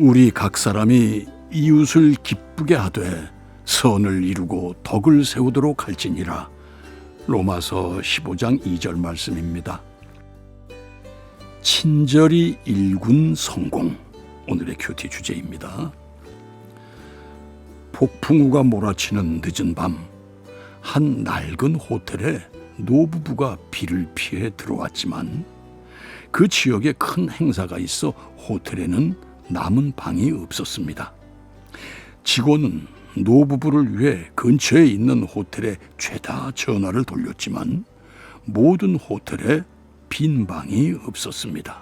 우리 각 사람이 이웃을 기쁘게 하되 선을 이루고 덕을 세우도록 할지니라. 로마서 15장 2절 말씀입니다. 친절이 일군 성공. 오늘의 큐티 주제입니다. 폭풍우가 몰아치는 늦은 밤, 한 낡은 호텔에 노부부가 비를 피해 들어왔지만 그 지역에 큰 행사가 있어 호텔에는 남은 방이 없었습니다. 직원은 노부부를 위해 근처에 있는 호텔에 죄다 전화를 돌렸지만 모든 호텔에 빈 방이 없었습니다.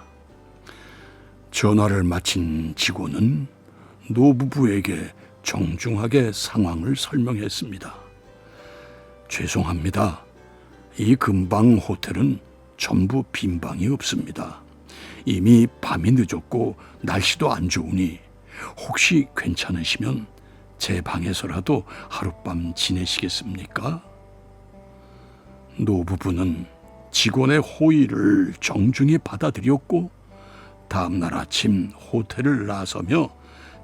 전화를 마친 직원은 노부부에게 정중하게 상황을 설명했습니다. 죄송합니다. 이 근방 호텔은 전부 빈 방이 없습니다. 이미 밤이 늦었고 날씨도 안 좋으니 혹시 괜찮으시면 제 방에서라도 하룻밤 지내시겠습니까? 노부부는 직원의 호의를 정중히 받아들였고 다음 날 아침 호텔을 나서며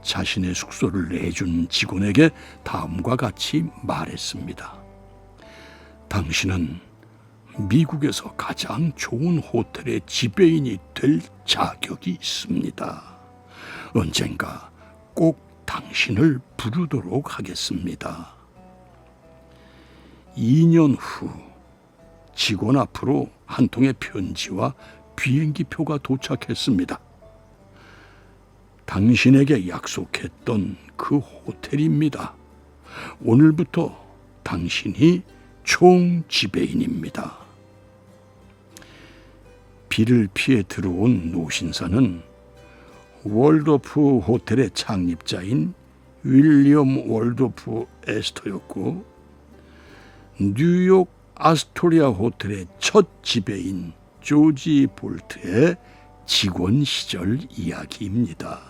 자신의 숙소를 내준 직원에게 다음과 같이 말했습니다. 당신은 미국에서 가장 좋은 호텔의 지배인이 될 자격이 있습니다. 언젠가 꼭 당신을 부르도록 하겠습니다. 2년 후 직원 앞으로 한 통의 편지와 비행기 표가 도착했습니다. 당신에게 약속했던 그 호텔입니다. 오늘부터 당신이 총 지배인입니다. 비를 피해 들어온 노신사는 월도프 호텔의 창립자인 윌리엄 월도프 에스터였고 뉴욕 아스토리아 호텔의 첫 지배인 조지 볼트의 직원 시절 이야기입니다.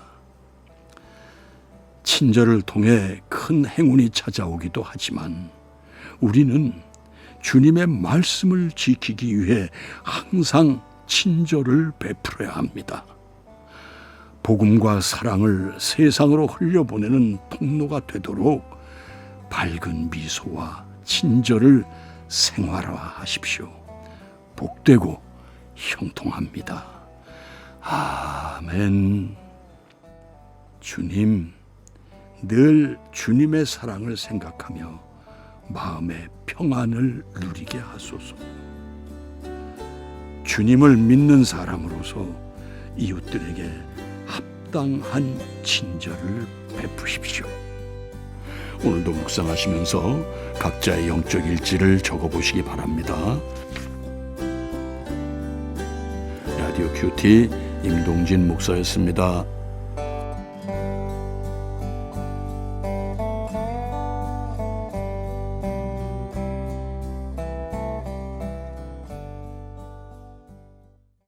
친절을 통해 큰 행운이 찾아오기도 하지만 우리는 주님의 말씀을 지키기 위해 항상 친절을 베풀어야 합니다. 복음과 사랑을 세상으로 흘려보내는 통로가 되도록 밝은 미소와 친절을 생활화하십시오. 복되고 형통합니다. 아멘. 주님, 늘 주님의 사랑을 생각하며 마음의 평안을 누리게 하소서. 주님을 믿는 사람으로서 이웃들에게 합당한 친절을 베푸십시오. 오늘도 묵상하시면서 각자의 영적 일지를 적어보시기 바랍니다. 라디오 큐티 임동진 목사였습니다.